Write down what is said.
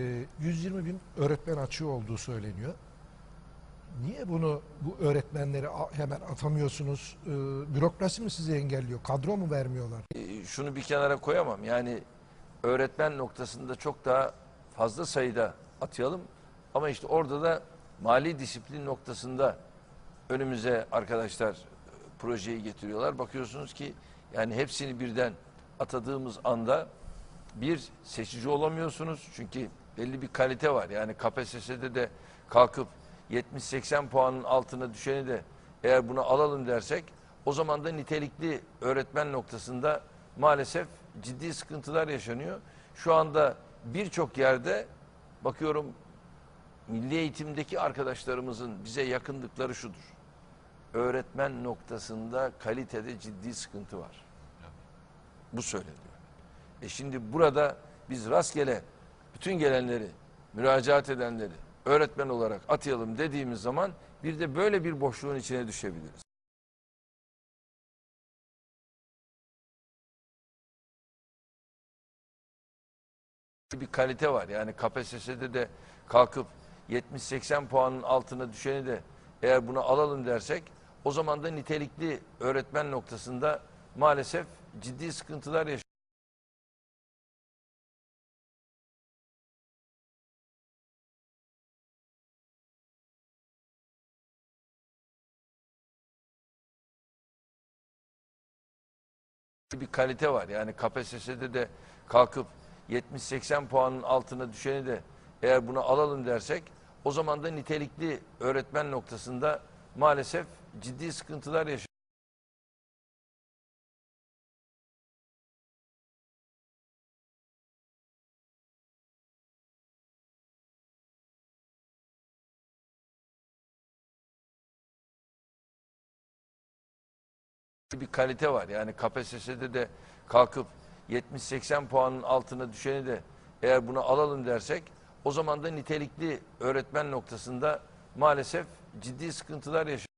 Ee, 120 bin öğretmen açığı olduğu söyleniyor. Niye bunu bu öğretmenleri hemen atamıyorsunuz? Ee, bürokrasi mi sizi engelliyor? Kadro mu vermiyorlar? E, şunu bir kenara koyamam. Yani öğretmen noktasında çok daha fazla sayıda atayalım. Ama işte orada da mali disiplin noktasında önümüze arkadaşlar e, projeyi getiriyorlar. Bakıyorsunuz ki yani hepsini birden atadığımız anda bir seçici olamıyorsunuz. Çünkü belli bir kalite var. Yani KPSS'de de kalkıp 70-80 puanın altına düşeni de eğer bunu alalım dersek o zaman da nitelikli öğretmen noktasında maalesef ciddi sıkıntılar yaşanıyor. Şu anda birçok yerde bakıyorum milli eğitimdeki arkadaşlarımızın bize yakındıkları şudur. Öğretmen noktasında kalitede ciddi sıkıntı var. Bu söyleniyor. E şimdi burada biz rastgele bütün gelenleri, müracaat edenleri öğretmen olarak atayalım dediğimiz zaman bir de böyle bir boşluğun içine düşebiliriz. bir kalite var. Yani KPSS'de de kalkıp 70-80 puanın altına düşeni de eğer bunu alalım dersek o zaman da nitelikli öğretmen noktasında maalesef ciddi sıkıntılar yaşanıyor. Bir kalite var. Yani KPSS'de de kalkıp 70-80 puanın altına düşeni de eğer bunu alalım dersek o zaman da nitelikli öğretmen noktasında maalesef ciddi sıkıntılar yaşanıyor. Bir kalite var. Yani KPSS'de de kalkıp 70-80 puanın altına düşeni de eğer bunu alalım dersek o zaman da nitelikli öğretmen noktasında maalesef ciddi sıkıntılar yaşanıyor.